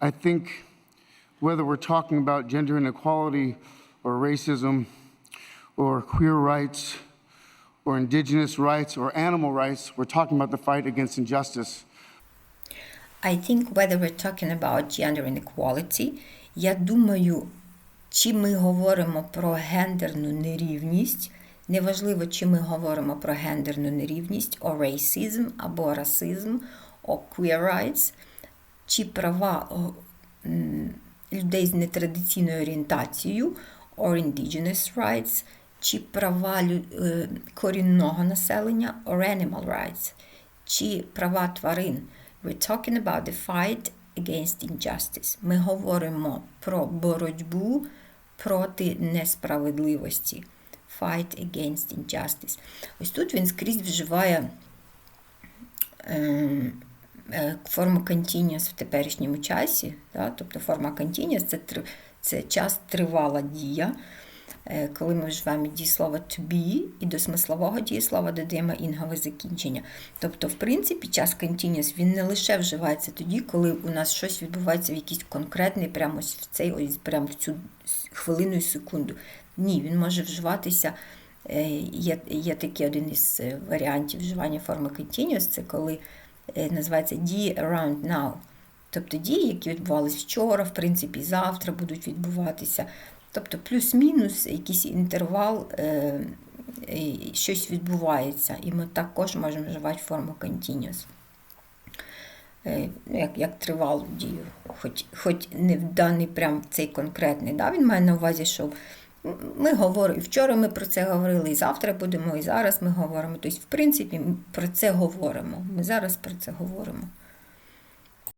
I think whether we're talking about gender inequality or racism or queer rights or indigenous rights or animal rights, we're talking about the fight against injustice. I think whether we're talking about gender inequality, я думаю, чи ми говоримо про гендерну нерівність, неважливо, чи ми говоримо про гендерну нерівність, or racism, або расизм, or queer rights, чи права людей з нетрадиційною орієнтацією, or indigenous rights, чи права е, корінного населення, or animal rights, чи права тварин. We're talking about the fight against injustice. Ми говоримо про боротьбу проти несправедливості. Fight against injustice. Ось тут він скрізь вживає ем, форму continuous в теперішньому часі. Да? Тобто форма continuous це, це час тривала дія. Е, Коли ми вживаємо дієслово to be і до смислового дієслова додаємо інгове закінчення. Тобто, в принципі, час continuous він не лише вживається тоді, коли у нас щось відбувається в якийсь конкретний, прямо в цей ось прямо в цю хвилину і секунду. Ні, він може вживатися. е, Є, є такий один із е, варіантів вживання форми continuous, це коли е, називається дії around now. Тобто дії, які відбувалися вчора, в принципі, завтра будуть відбуватися. Тобто плюс-мінус якийсь інтервал, е, е, щось відбувається. І ми також можемо вживати форму continuous. Е, Як, як тривалу дію, хоч, хоч не в даний прям цей конкретний. Да? Він має на увазі, що ми говоримо, вчора ми про це говорили, і завтра будемо, і зараз ми говоримо. Тобто, в принципі, ми про це говоримо. Ми зараз про це говоримо.